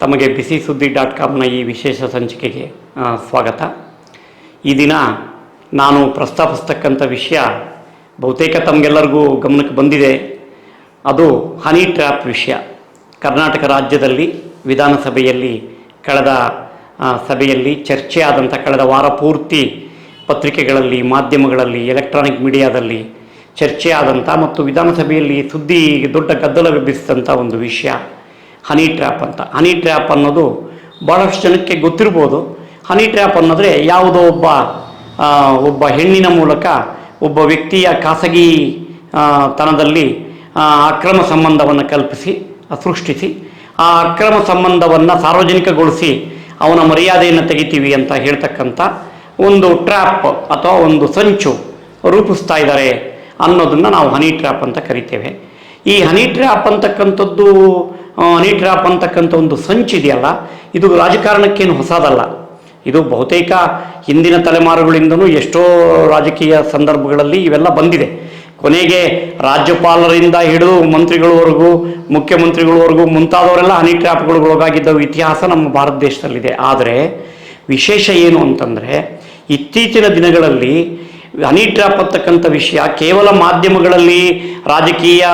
ತಮಗೆ ಬಿಸಿ ಸುದ್ದಿ ಡಾಟ್ ಕಾಮ್ನ ಈ ವಿಶೇಷ ಸಂಚಿಕೆಗೆ ಸ್ವಾಗತ. ಈ ದಿನ ನಾನು ಪ್ರಸ್ತಾಪಿಸ್ತಕ್ಕಂಥ ವಿಷಯ ಬಹುತೇಕ ತಮಗೆಲ್ಲರಿಗೂ ಗಮನಕ್ಕೆ ಬಂದಿದೆ. ಅದು ಹನಿ ಟ್ರ್ಯಾಪ್ ವಿಷಯ. ಕರ್ನಾಟಕ ರಾಜ್ಯದಲ್ಲಿ, ವಿಧಾನಸಭೆಯಲ್ಲಿ ಕಳೆದ ಸಭೆಯಲ್ಲಿ ಚರ್ಚೆ ಆದಂಥ ಕಳೆದ ವಾರ ಪೂರ್ತಿ ಪತ್ರಿಕೆಗಳಲ್ಲಿ, ಮಾಧ್ಯಮಗಳಲ್ಲಿ, ಎಲೆಕ್ಟ್ರಾನಿಕ್ ಮೀಡಿಯಾದಲ್ಲಿ ಚರ್ಚೆ ಆದಂಥ ಮತ್ತು ವಿಧಾನಸಭೆಯಲ್ಲಿ ಸುದ್ದಿ ದೊಡ್ಡ ಗದ್ದಲ ಎಬ್ಬಿಸಿದಂಥ ಒಂದು ವಿಷಯ. ಹನಿ ಟ್ರ್ಯಾಪ್ ಅಂತ. ಹನಿ ಟ್ರ್ಯಾಪ್ ಅನ್ನೋದು ಭಾಳಷ್ಟು ಜನಕ್ಕೆ ಗೊತ್ತಿರ್ಬೋದು. ಹನಿ ಟ್ರ್ಯಾಪ್ ಅನ್ನೋದ್ರೆ ಯಾವುದೋ ಒಬ್ಬ ಒಬ್ಬ ಹೆಣ್ಣಿನ ಮೂಲಕ ಒಬ್ಬ ವ್ಯಕ್ತಿಯ ಖಾಸಗಿ ತನದಲ್ಲಿ ಅಕ್ರಮ ಸಂಬಂಧವನ್ನು ಕಲ್ಪಿಸಿ ಸೃಷ್ಟಿಸಿ, ಆ ಅಕ್ರಮ ಸಂಬಂಧವನ್ನು ಸಾರ್ವಜನಿಕಗೊಳಿಸಿ ಅವನ ಮರ್ಯಾದೆಯನ್ನು ತೆಗಿತೀವಿ ಅಂತ ಹೇಳ್ತಕ್ಕಂಥ ಒಂದು ಟ್ರ್ಯಾಪ್ ಅಥವಾ ಒಂದು ಸಂಚು ರೂಪಿಸ್ತಾ ಇದ್ದಾರೆ ಅನ್ನೋದನ್ನು ನಾವು ಹನಿ ಟ್ರ್ಯಾಪ್ ಅಂತ ಕರಿತೇವೆ. ಈ ಹನಿ ಟ್ರ್ಯಾಪ್ ಅಂತಕ್ಕಂಥದ್ದು ಟ್ರ್ಯಾಪ್ ಅಂತಕ್ಕಂಥ ಒಂದು ಸಂಚಿದೆಯಲ್ಲ ಇದು ರಾಜಕಾರಣಕ್ಕೇನು ಹೊಸದಲ್ಲ. ಇದು ಬಹುತೇಕ ಹಿಂದಿನ ತಲೆಮಾರುಗಳಿಂದನೂ ಎಷ್ಟೋ ರಾಜಕೀಯ ಸಂದರ್ಭಗಳಲ್ಲಿ ಇವೆಲ್ಲ ಬಂದಿದೆ. ಕೊನೆಗೆ ರಾಜ್ಯಪಾಲರಿಂದ ಹಿಡಿದು ಮಂತ್ರಿಗಳವರೆಗೂ, ಮುಖ್ಯಮಂತ್ರಿಗಳವರೆಗೂ ಮುಂತಾದವರೆಲ್ಲ ಹನಿ ಟ್ರ್ಯಾಪ್ಗಳಿಗೊಳಗಾಗಿದ್ದ ಇತಿಹಾಸ ನಮ್ಮ ಭಾರತ ದೇಶದಲ್ಲಿದೆ. ಆದರೆ ವಿಶೇಷ ಏನು ಅಂತಂದರೆ, ಇತ್ತೀಚಿನ ದಿನಗಳಲ್ಲಿ ಹನಿ ಟ್ರ್ಯಾಪ್ ಅಂತಕ್ಕಂಥ ವಿಷಯ. ಕೇವಲ ಮಾಧ್ಯಮಗಳಲ್ಲಿ, ರಾಜಕೀಯ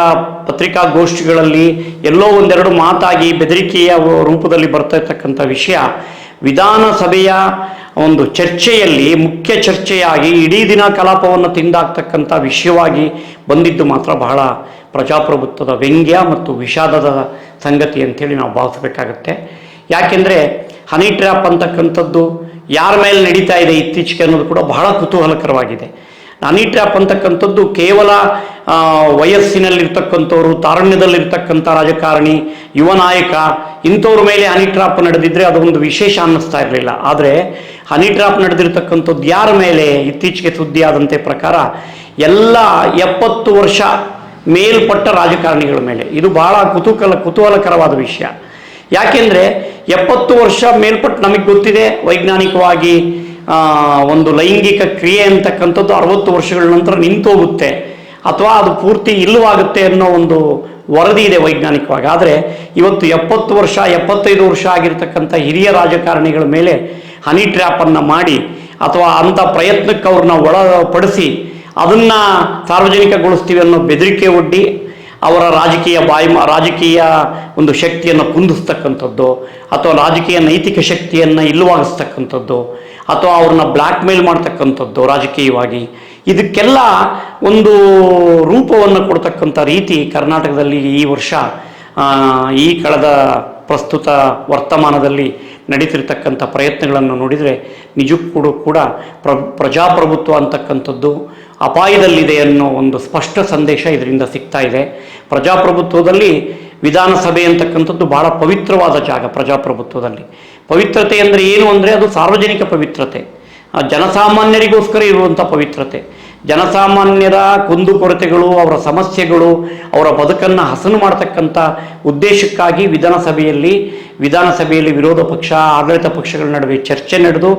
ಪತ್ರಿಕಾಗೋಷ್ಠಿಗಳಲ್ಲಿ ಎಲ್ಲೋ ಒಂದೆರಡು ಮಾತಾಗಿ ಬೆದರಿಕೆಯ ರೂಪದಲ್ಲಿ ಬರ್ತಾ ಇರ್ತಕ್ಕಂಥ ವಿಷಯ. ವಿಧಾನಸಭೆಯ ಒಂದು ಚರ್ಚೆಯಲ್ಲಿ, ಮುಖ್ಯ ಚರ್ಚೆಯಾಗಿ ಇಡೀ ದಿನ ಕಲಾಪವನ್ನು ತಿಂದಾಕ್ತಕ್ಕಂಥ ವಿಷಯವಾಗಿ ಬಂದಿದ್ದು ಮಾತ್ರ ಬಹಳ ಪ್ರಜಾಪ್ರಭುತ್ವದ ವ್ಯಂಗ್ಯ ಮತ್ತು ವಿಷಾದದ ಸಂಗತಿ ಅಂತೇಳಿ ನಾವು ಭಾವಿಸಬೇಕಾಗತ್ತೆ. ಯಾಕೆಂದರೆ ಹನಿ ಟ್ರ್ಯಾಪ್ ಅಂತಕ್ಕಂಥದ್ದು ಯಾರ ಮೇಲೆ ನಡೀತಾ ಇದೆ ಇತ್ತೀಚೆಗೆ ಅನ್ನೋದು ಕೂಡ ಬಹಳ ಕುತೂಹಲಕರವಾಗಿದೆ. ಹನಿ ಟ್ರ್ಯಾಪ್ ಅಂತಕ್ಕಂಥದ್ದು ಕೇವಲ ವಯಸ್ಸಿನಲ್ಲಿರ್ತಕ್ಕಂಥವ್ರು, ತಾರಣ್ಯದಲ್ಲಿರ್ತಕ್ಕಂಥ ರಾಜಕಾರಣಿ, ಯುವ ನಾಯಕ, ಇಂಥವ್ರ ಮೇಲೆ ಹನಿ ಟ್ರಾಪ್ ನಡೆದಿದ್ರೆ ಒಂದು ವಿಶೇಷ ಅನ್ನಿಸ್ತಾ ಇರಲಿಲ್ಲ. ಆದರೆ ಹನಿ ಟ್ರಾಪ್ ನಡೆದಿರ್ತಕ್ಕಂಥದ್ದು ಯಾರ ಮೇಲೆ ಇತ್ತೀಚೆಗೆ ಸುದ್ದಿ ಆದಂತೆ ಪ್ರಕಾರ ಎಲ್ಲ ಎಪ್ಪತ್ತು ವರ್ಷ ಮೇಲ್ಪಟ್ಟ ರಾಜಕಾರಣಿಗಳ ಮೇಲೆ. ಇದು ಬಹಳ ಕುತೂಹಲ ಕುತೂಹಲಕರವಾದ ವಿಷಯ. ಯಾಕೆಂದರೆ ಎಪ್ಪತ್ತು ವರ್ಷ ಮೇಲ್ಪಟ್ಟು ನಮಗೆ ಗೊತ್ತಿದೆ ವೈಜ್ಞಾನಿಕವಾಗಿ ಒಂದು ಲೈಂಗಿಕ ಕ್ರಿಯೆ ಅಂತಕ್ಕಂಥದ್ದು ಅರವತ್ತು ವರ್ಷಗಳ ನಂತರ ನಿಂತೋಗುತ್ತೆ. ಅಥವಾ ಅದು ಪೂರ್ತಿ ಇಲ್ಲವಾಗುತ್ತೆ ಅನ್ನೋ ಒಂದು ವರದಿ ಇದೆ ವೈಜ್ಞಾನಿಕವಾಗಿ. ಆದರೆ ಇವತ್ತು ಎಪ್ಪತ್ತು ವರ್ಷ, ಎಪ್ಪತ್ತೈದು ವರ್ಷ ಆಗಿರ್ತಕ್ಕಂಥ ಹಿರಿಯ ರಾಜಕಾರಣಿಗಳ ಮೇಲೆ ಹನಿ ಟ್ರ್ಯಾಪನ್ನು ಮಾಡಿ, ಅಥವಾ ಅಂಥ ಪ್ರಯತ್ನಕ್ಕೆ ಅವ್ರನ್ನ ಒಳಪಡಿಸಿ ಅದನ್ನು ಸಾರ್ವಜನಿಕಗೊಳಿಸ್ತೀವಿ ಅನ್ನೋ ಬೆದರಿಕೆ ಒಡ್ಡಿ ಅವರ ರಾಜಕೀಯ ಬಾಯಿ, ರಾಜಕೀಯ ಒಂದು ಶಕ್ತಿಯನ್ನು ಕುಂದಿಸ್ತಕ್ಕಂಥದ್ದು, ಅಥವಾ ರಾಜಕೀಯ ನೈತಿಕ ಶಕ್ತಿಯನ್ನು ಇಲ್ಲವಾಗಿಸ್ತಕ್ಕಂಥದ್ದು, ಅಥವಾ ಅವ್ರನ್ನ ಬ್ಲ್ಯಾಕ್ ಮೇಲ್ ಮಾಡ್ತಕ್ಕಂಥದ್ದು ರಾಜಕೀಯವಾಗಿ. ಇದಕ್ಕೆಲ್ಲ ಒಂದು ರೂಪವನ್ನು ಕೊಡ್ತಕ್ಕಂಥ ರೀತಿ ಕರ್ನಾಟಕದಲ್ಲಿ ಈ ವರ್ಷ ಈ ಕಳೆದ ಪ್ರಸ್ತುತ ವರ್ತಮಾನದಲ್ಲಿ ನಡೀತಿರ್ತಕ್ಕಂಥ ಪ್ರಯತ್ನಗಳನ್ನು ನೋಡಿದರೆ ನಿಜಕ್ಕೂ ಕೂಡ ಪ್ರ, ಪ್ರಜಾಪ್ರಭುತ್ವ ಅಂತಕ್ಕಂಥದ್ದು ಅಪಾಯದಲ್ಲಿದೆ ಅನ್ನೋ ಒಂದು ಸ್ಪಷ್ಟ ಸಂದೇಶ ಇದರಿಂದ ಸಿಗ್ತಾ ಇದೆ. ಪ್ರಜಾಪ್ರಭುತ್ವದಲ್ಲಿ ವಿಧಾನಸಭೆ ಅಂತಕ್ಕಂಥದ್ದು ಬಹಳ ಪವಿತ್ರವಾದ ಜಾಗ ಪ್ರಜಾಪ್ರಭುತ್ವದಲ್ಲಿ. ಪವಿತ್ರತೆ ಅಂದರೆ ಏನು ಅಂದರೆ ಅದು ಸಾರ್ವಜನಿಕ ಪವಿತ್ರತೆ. ಜನಸಾಮಾನ್ಯರಿಗೋಸ್ಕರ ಇರುವಂಥ ಪವಿತ್ರತೆ. ಜನಸಾಮಾನ್ಯರ ಕುಂದುಕೊರತೆಗಳು ಅವರ ಸಮಸ್ಯೆಗಳು, ಅವರ ಬದುಕನ್ನು ಹಸನು ಮಾಡತಕ್ಕಂಥ ಉದ್ದೇಶಕ್ಕಾಗಿ ವಿಧಾನಸಭೆಯಲ್ಲಿ ವಿಧಾನಸಭೆಯಲ್ಲಿ ವಿರೋಧ ಪಕ್ಷ, ಆಡಳಿತ ಪಕ್ಷಗಳ ನಡುವೆ ಚರ್ಚೆ ನಡೆದು,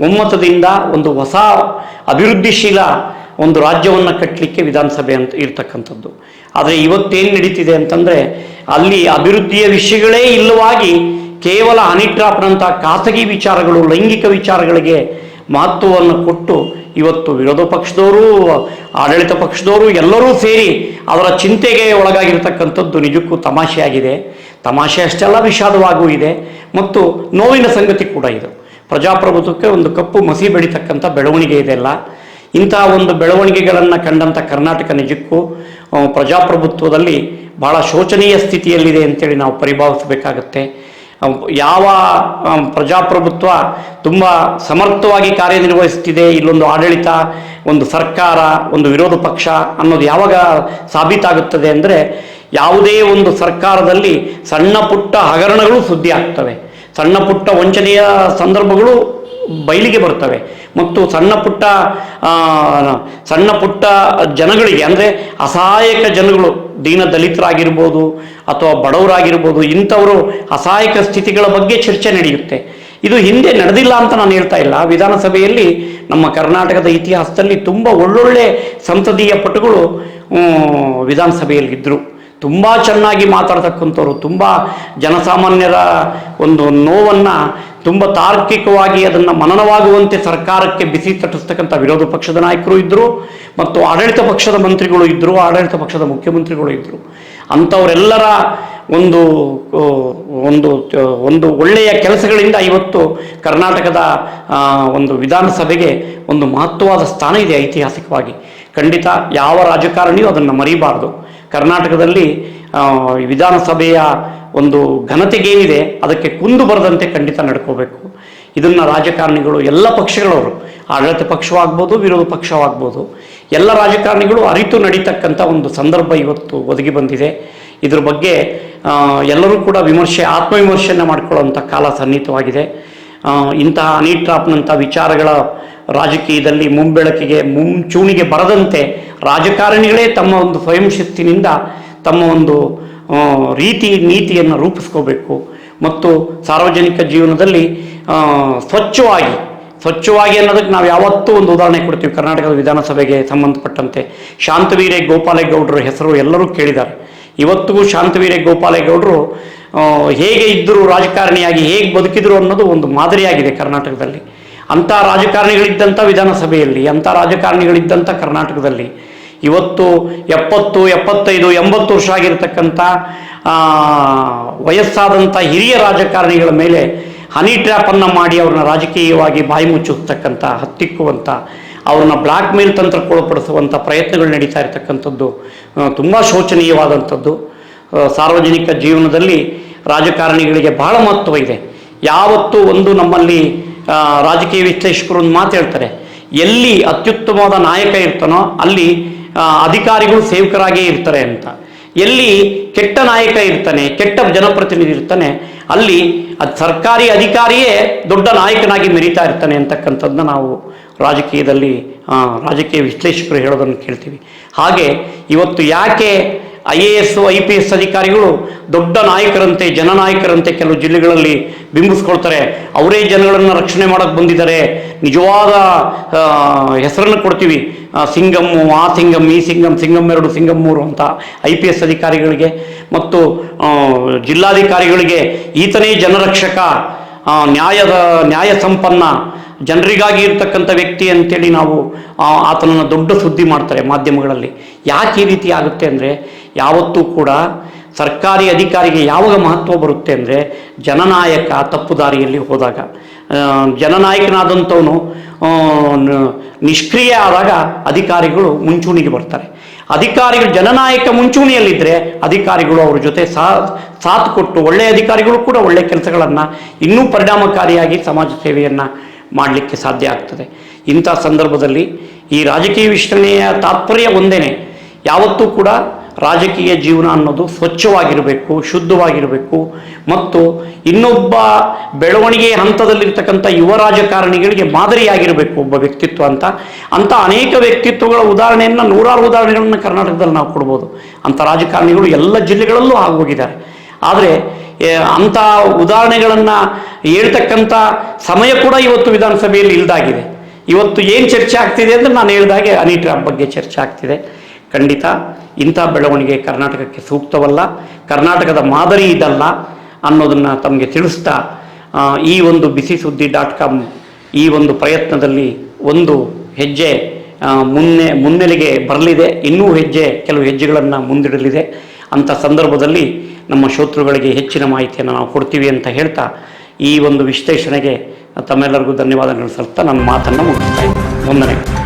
ಒಮ್ಮತದಿಂದ ಒಂದು ಹೊಸ ಅಭಿವೃದ್ಧಿಶೀಲ ಒಂದು ರಾಜ್ಯವನ್ನು ಕಟ್ಟಲಿಕ್ಕೆ ವಿಧಾನಸಭೆ ಅಂತ ಇರ್ತಕ್ಕಂಥದ್ದು. ಆದರೆ ಇವತ್ತೇನು ನಡೀತಿದೆ ಅಂತಂದರೆ ಅಲ್ಲಿ ಅಭಿವೃದ್ಧಿಯ ವಿಷಯಗಳೇ ಇಲ್ಲವಾಗಿ ಕೇವಲ ಹನಿ ಟ್ರಾಪ್ನಂಥ ಖಾಸಗಿ ವಿಚಾರಗಳು, ಲೈಂಗಿಕ ವಿಚಾರಗಳಿಗೆ ಮಹತ್ವವನ್ನು ಕೊಟ್ಟು ಇವತ್ತು ವಿರೋಧ ಪಕ್ಷದವರು, ಆಡಳಿತ ಪಕ್ಷದವರು ಎಲ್ಲರೂ ಸೇರಿ ಅದರ ಚಿಂತೆಗೆ ಒಳಗಾಗಿರ್ತಕ್ಕಂಥದ್ದು ನಿಜಕ್ಕೂ ತಮಾಷೆಯಾಗಿದೆ. ತಮಾಷೆ ಅಷ್ಟೆಲ್ಲ ವಿಷಾದವಾಗೂ ಇದೆ. ಮತ್ತು ನೋವಿನ ಸಂಗತಿ ಕೂಡ ಇದು. ಪ್ರಜಾಪ್ರಭುತ್ವಕ್ಕೆ ಒಂದು ಕಪ್ಪು ಮಸಿ ಬೆಳೀತಕ್ಕಂಥ ಬೆಳವಣಿಗೆ ಇದೆಲ್ಲ ಇಂತಹ ಒಂದು ಬೆಳವಣಿಗೆಗಳನ್ನು ಕಂಡಂಥ ಕರ್ನಾಟಕ ನಿಜಕ್ಕೂ ಪ್ರಜಾಪ್ರಭುತ್ವದಲ್ಲಿ ಬಹಳ ಶೋಚನೀಯ ಸ್ಥಿತಿಯಲ್ಲಿದೆ ಅಂತೇಳಿ ನಾವು ಪರಿಭಾವಿಸಬೇಕಾಗತ್ತೆ. ಯಾವ ಪ್ರಜಾಪ್ರಭುತ್ವ ತುಂಬ ಸಮರ್ಥವಾಗಿ ಕಾರ್ಯನಿರ್ವಹಿಸ್ತಿದೆ ಇಲ್ಲೊಂದು ಆಡಳಿತ, ಒಂದು ಸರ್ಕಾರ, ಒಂದು ವಿರೋಧ ಪಕ್ಷ ಅನ್ನೋದು ಯಾವಾಗ ಸಾಬೀತಾಗುತ್ತದೆ ಅಂದರೆ ಯಾವುದೇ ಒಂದು ಸರ್ಕಾರದಲ್ಲಿ ಸಣ್ಣ ಪುಟ್ಟ ಹಗರಣಗಳು ಸುದ್ದಿ ಆಗ್ತವೆ ಸಣ್ಣ ಪುಟ್ಟ ವಂಚನೆಯ ಸಂದರ್ಭಗಳು ಬಯಲಿಗೆ ಬರ್ತವೆ ಮತ್ತು ಸಣ್ಣ ಪುಟ್ಟ ಸಣ್ಣ ಪುಟ್ಟ ಜನಗಳಿಗೆ, ಅಂದರೆ ಅಸಹಾಯಕ ಜನಗಳು, ದೀನ ದಲಿತರಾಗಿರ್ಬೋದು ಅಥವಾ ಬಡವರಾಗಿರ್ಬೋದು, ಇಂಥವರು ಅಸಹಾಯಕ ಸ್ಥಿತಿಗಳ ಬಗ್ಗೆ ಚರ್ಚೆ ನಡೆಯುತ್ತೆ. ಇದು ಹಿಂದೆ ನಡೆದಿಲ್ಲ ಅಂತ ನಾನು ಹೇಳ್ತಾ ಇಲ್ಲ. ವಿಧಾನಸಭೆಯಲ್ಲಿ ನಮ್ಮ ಕರ್ನಾಟಕದ ಇತಿಹಾಸದಲ್ಲಿ ತುಂಬ ಒಳ್ಳೊಳ್ಳೆ ಸಂಸದೀಯ ಪಟುಗಳು ವಿಧಾನಸಭೆಯಲ್ಲಿದ್ದರು ತುಂಬ ಚೆನ್ನಾಗಿ ಮಾತಾಡ್ತಕ್ಕಂಥವ್ರು, ತುಂಬ ಜನಸಾಮಾನ್ಯರ ಒಂದು ನೋವನ್ನು ತುಂಬ ತಾರ್ಕಿಕವಾಗಿ ಅದನ್ನು ಮನನವಾಗುವಂತೆ ಸರ್ಕಾರಕ್ಕೆ ಬಿಸಿ ತಟ್ಟಿಸ್ತಕ್ಕಂಥ ವಿರೋಧ ಪಕ್ಷದ ನಾಯಕರು ಇದ್ದರು ಮತ್ತು ಆಡಳಿತ ಪಕ್ಷದ ಮಂತ್ರಿಗಳು ಇದ್ದರು ಆಡಳಿತ ಪಕ್ಷದ ಮುಖ್ಯಮಂತ್ರಿಗಳು ಇದ್ದರು ಅಂಥವರೆಲ್ಲರ ಒಂದು ಒಂದು ಒಂದು ಒಳ್ಳೆಯ ಕೆಲಸಗಳಿಂದ ಇವತ್ತು ಕರ್ನಾಟಕದ ಒಂದು ವಿಧಾನಸಭೆಗೆ ಒಂದು ಮಹತ್ವವಾದ ಸ್ಥಾನ ಇದೆ ಐತಿಹಾಸಿಕವಾಗಿ. ಖಂಡಿತ ಯಾವ ರಾಜಕಾರಣಿಯೂ ಅದನ್ನು ಮರೀಬಾರ್ದು. ಕರ್ನಾಟಕದಲ್ಲಿ ವಿಧಾನಸಭೆಯ ಒಂದು ಘನತೆಗೇನಿದೆ ಅದಕ್ಕೆ ಕುಂದು ಬರದಂತೆ ಖಂಡಿತ ನಡ್ಕೋಬೇಕು. ಇದನ್ನು ರಾಜಕಾರಣಿಗಳು ಎಲ್ಲ ಪಕ್ಷಗಳವರು, ಆಡಳಿತ ಪಕ್ಷವಾಗ್ಬೋದು, ವಿರೋಧ ಪಕ್ಷವಾಗ್ಬೋದು, ಎಲ್ಲ ರಾಜಕಾರಣಿಗಳು ಅರಿತು ನಡೀತಕ್ಕಂಥ ಒಂದು ಸಂದರ್ಭ ಇವತ್ತು ಒದಗಿ ಬಂದಿದೆ. ಇದ್ರ ಬಗ್ಗೆ ಎಲ್ಲರೂ ಕೂಡ ವಿಮರ್ಶೆ, ಆತ್ಮವಿಮರ್ಶೆಯನ್ನು ಮಾಡಿಕೊಳ್ಳುವಂಥ ಕಾಲ ಸನ್ನಿಹಿತವಾಗಿದೆ. ಇಂತಹ ಅನಿಟ್ರಾಪ್ನಂಥ ವಿಚಾರಗಳ ರಾಜಕೀಯದಲ್ಲಿ ಮುಂಬೆಳಕಿಗೆ, ಮುಂಚೂಣಿಗೆ ಬರದಂತೆ ರಾಜಕಾರಣಿಗಳೇ ತಮ್ಮ ಒಂದು ಸ್ವಯಂ ಶಿಸ್ತಿನಿಂದ ತಮ್ಮ ಒಂದು ರೀತಿ ನೀತಿಯನ್ನು ರೂಪಿಸ್ಕೋಬೇಕು. ಮತ್ತು ಸಾರ್ವಜನಿಕ ಜೀವನದಲ್ಲಿ ಸ್ವಚ್ಛವಾಗಿ ಸ್ವಚ್ಛವಾಗಿ ಅನ್ನೋದಕ್ಕೆ ನಾವು ಯಾವತ್ತೂ ಒಂದು ಉದಾಹರಣೆ ಕೊಡ್ತೀವಿ. ಕರ್ನಾಟಕದ ವಿಧಾನಸಭೆಗೆ ಸಂಬಂಧಪಟ್ಟಂತೆ ಶಾಂತವೀರೆ ಗೋಪಾಲೇಗೌಡರ ಹೆಸರು ಎಲ್ಲರೂ ಕೇಳಿದ್ದಾರೆ. ಇವತ್ತಿಗೂ ಶಾಂತವೀರೆ ಗೋಪಾಲೇಗೌಡರು ಹೇಗೆ ಇದ್ದರು ರಾಜಕಾರಣಿಯಾಗಿ ಹೇಗೆ ಬದುಕಿದ್ರು ಅನ್ನೋದು ಒಂದು ಮಾದರಿಯಾಗಿದೆ ಕರ್ನಾಟಕದಲ್ಲಿ. ಅಂಥ ರಾಜಕಾರಣಿಗಳಿದ್ದಂಥ ವಿಧಾನಸಭೆಯಲ್ಲಿ, ಅಂಥ ರಾಜಕಾರಣಿಗಳಿದ್ದಂಥ ಕರ್ನಾಟಕದಲ್ಲಿ ಇವತ್ತು ಎಪ್ಪತ್ತು, ಎಪ್ಪತ್ತೈದು, ಎಂಬತ್ತು ವರ್ಷ ಆಗಿರತಕ್ಕಂಥ ವಯಸ್ಸಾದಂಥ ಹಿರಿಯ ರಾಜಕಾರಣಿಗಳ ಮೇಲೆ ಹನಿ ಟ್ರ್ಯಾಪನ್ನು ಮಾಡಿ ಅವ್ರನ್ನ ರಾಜಕೀಯವಾಗಿ ಬಾಯಿ ಮುಚ್ಚಿಸ್ತಕ್ಕಂಥ ಹತ್ತಿಕ್ಕುವಂಥ, ಅವ್ರನ್ನ ಬ್ಲ್ಯಾಕ್ ಮೇಲ್ ತಂತ್ರಕ್ಕೊಳಪಡಿಸುವಂಥ ಪ್ರಯತ್ನಗಳು ನಡೀತಾ ಇರತಕ್ಕಂಥದ್ದು ತುಂಬ ಶೋಚನೀಯವಾದಂಥದ್ದು. ಸಾರ್ವಜನಿಕ ಜೀವನದಲ್ಲಿ ರಾಜಕಾರಣಿಗಳಿಗೆ ಬಹಳ ಮಹತ್ವ ಇದೆ. ಯಾವತ್ತೂ ಒಂದು ನಮ್ಮಲ್ಲಿ ರಾಜಕೀಯ ವಿಶ್ಲೇಷಕರು ಒಂದು ಮಾತು ಹೇಳ್ತಾರೆ, ಎಲ್ಲಿ ಅತ್ಯುತ್ತಮವಾದ ನಾಯಕ ಇರ್ತಾನೋ ಅಲ್ಲಿ ಅಧಿಕಾರಿಗಳು ಸೇವಕರಾಗೇ ಇರ್ತಾರೆ ಅಂತ. ಎಲ್ಲಿ ಕೆಟ್ಟ ನಾಯಕ ಇರ್ತಾನೆ, ಕೆಟ್ಟ ಜನಪ್ರತಿನಿಧಿ ಇರ್ತಾನೆ, ಅಲ್ಲಿ ಅದು ಸರ್ಕಾರಿ ಅಧಿಕಾರಿಯೇ ದೊಡ್ಡ ನಾಯಕನಾಗಿ ಮೆರಿತಾ ಇರ್ತಾನೆ ಅಂತಕ್ಕಂಥದ್ದನ್ನ ನಾವು ರಾಜಕೀಯದಲ್ಲಿ ರಾಜಕೀಯ ವಿಶ್ಲೇಷಕರು ಹೇಳೋದನ್ನು ಕೇಳ್ತೀವಿ. ಹಾಗೆ ಇವತ್ತು ಯಾಕೆ I A S, I P S ಅಧಿಕಾರಿಗಳು ದೊಡ್ಡ ನಾಯಕರಂತೆ, ಜನನಾಯಕರಂತೆ ಕೆಲವು ಜಿಲ್ಲೆಗಳಲ್ಲಿ ಬಿಂಬಿಸ್ಕೊಳ್ತಾರೆ. ಅವರೇ ಜನಗಳನ್ನು ರಕ್ಷಣೆ ಮಾಡೋಕ್ಕೆ ಬಂದಿದ್ದಾರೆ. ನಿಜವಾದ ಹೆಸರನ್ನು ಕೊಡ್ತೀವಿ. ಸಿಂಗಮ್ಮು ಆ ಸಿಂಗಮ್, ಈ ಸಿಂಗಮ್ ಸಿಂಗಮ್ ಎರಡು, ಸಿಂಗಮ್ ಮೂರು ಅಂತ ಐ ಪಿ ಎಸ್ ಅಧಿಕಾರಿಗಳಿಗೆ. ಮತ್ತು ಜಿಲ್ಲಾಧಿಕಾರಿಗಳಿಗೆ ಈತನೇ ಜನರಕ್ಷಕ ನ್ಯಾಯದ, ನ್ಯಾಯ ಸಂಪನ್ನ, ಜನರಿಗಾಗಿ ಇರ್ತಕ್ಕಂಥ ವ್ಯಕ್ತಿ ಅಂತೇಳಿ ನಾವು ಆತನನ್ನು ದೊಡ್ಡ ಸುದ್ದಿ ಮಾಡ್ತಾರೆ ಮಾಧ್ಯಮಗಳಲ್ಲಿ. ಯಾಕೆ ಈ ರೀತಿ ಆಗುತ್ತೆ ಅಂದರೆ ಯಾವತ್ತೂ ಕೂಡ ಸರ್ಕಾರಿ ಅಧಿಕಾರಿಗೆ ಯಾವಾಗ ಮಹತ್ವ ಬರುತ್ತೆ ಅಂದರೆ ಜನನಾಯಕ ತಪ್ಪು ದಾರಿಯಲ್ಲಿ ಹೋದಾಗ ಜನನಾಯಕನಾದಂಥವನು ನಿಷ್ಕ್ರಿಯ ಆದಾಗ ಅಧಿಕಾರಿಗಳು ಮುಂಚೂಣಿಗೆ ಬರ್ತಾರೆ. ಅಧಿಕಾರಿಗಳು, ಜನನಾಯಕ ಮುಂಚೂಣಿಯಲ್ಲಿದ್ದರೆ ಅಧಿಕಾರಿಗಳು ಅವ್ರ ಜೊತೆ ಸಾ, ಸಾಥ್ ಕೊಟ್ಟು ಒಳ್ಳೆಯ ಅಧಿಕಾರಿಗಳು ಕೂಡ ಒಳ್ಳೆಯ ಕೆಲಸಗಳನ್ನು, ಇನ್ನೂ ಪರಿಣಾಮಕಾರಿಯಾಗಿ ಸಮಾಜ ಸೇವೆಯನ್ನು ಮಾಡಲಿಕ್ಕೆ ಸಾಧ್ಯ ಆಗ್ತದೆ. ಇಂಥ ಸಂದರ್ಭದಲ್ಲಿ ಈ ರಾಜಕೀಯ ವಿಶ್ಲೇಷಣೆಯ ತಾತ್ಪರ್ಯ ಒಂದೇನೆ. ಯಾವತ್ತೂ ಕೂಡ ರಾಜಕೀಯ ಜೀವನ ಅನ್ನೋದು ಸ್ವಚ್ಛವಾಗಿರಬೇಕು, ಶುದ್ಧವಾಗಿರಬೇಕು. ಮತ್ತು ಇನ್ನೊಬ್ಬ ಬೆಳವಣಿಗೆ ಹಂತದಲ್ಲಿರ್ತಕ್ಕಂಥ ಯುವ ರಾಜಕಾರಣಿಗಳಿಗೆ ಮಾದರಿಯಾಗಿರಬೇಕು ಒಬ್ಬ ವ್ಯಕ್ತಿತ್ವ ಅಂತ. ಅಂಥ ಅನೇಕ ವ್ಯಕ್ತಿತ್ವಗಳ ಉದಾಹರಣೆಯನ್ನು, ನೂರಾರು ಉದಾಹರಣೆಗಳನ್ನು ಕರ್ನಾಟಕದಲ್ಲಿ ನಾವು ಕೊಡ್ಬೋದು. ಅಂಥ ರಾಜಕಾರಣಿಗಳು ಎಲ್ಲ ಜಿಲ್ಲೆಗಳಲ್ಲೂ ಆಗೋಗಿದ್ದಾರೆ. ಆದರೆ ಅಂಥ ಉದಾಹರಣೆಗಳನ್ನು ಹೇಳ್ತಕ್ಕಂಥ ಸಮಯ ಕೂಡ ಇವತ್ತು ವಿಧಾನಸಭೆಯಲ್ಲಿ ಇಲ್ದಾಗಿದೆ. ಇವತ್ತು ಏನು ಚರ್ಚೆ ಆಗ್ತಿದೆ ಅಂದರೆ ನಾನು ಹೇಳಿದಾಗೆ ಅನಿಟ್ರ ಬಗ್ಗೆ ಚರ್ಚೆ ಆಗ್ತಿದೆ. ಖಂಡಿತ ಇಂಥ ಬೆಳವಣಿಗೆ ಕರ್ನಾಟಕಕ್ಕೆ ಸೂಕ್ತವಲ್ಲ, ಕರ್ನಾಟಕದ ಮಾದರಿ ಇದಲ್ಲ ಅನ್ನೋದನ್ನು ತಮಗೆ ತಿಳಿಸ್ತಾ ಈ ಒಂದು ಬಿಸಿ ಸುದ್ದಿ ಡಾಟ್ ಕಾಮ್ ಈ ಒಂದು ಪ್ರಯತ್ನದಲ್ಲಿ ಒಂದು ಹೆಜ್ಜೆ ಮುನ್ನೆ, ಮುನ್ನೆಲೆಗೆ ಬರಲಿದೆ. ಇನ್ನೂ ಹೆಜ್ಜೆ, ಕೆಲವು ಹೆಜ್ಜೆಗಳನ್ನು ಮುಂದಿಡಲಿದೆ. ಅಂಥ ಸಂದರ್ಭದಲ್ಲಿ ನಮ್ಮ ಶೋತೃಗಳಿಗೆ ಹೆಚ್ಚಿನ ಮಾಹಿತಿಯನ್ನು ನಾವು ಕೊಡ್ತೀವಿ ಅಂತ ಹೇಳ್ತಾ, ಈ ಒಂದು ವಿಶ್ಲೇಷಣೆಗೆ ತಮ್ಮೆಲ್ಲರಿಗೂ ಧನ್ಯವಾದಗಳು ಸಲ್ತಾ ನನ್ನ ಮಾತನ್ನು ಮುಗಿಸ್ತಾ ಇದ್ದೀನಿ.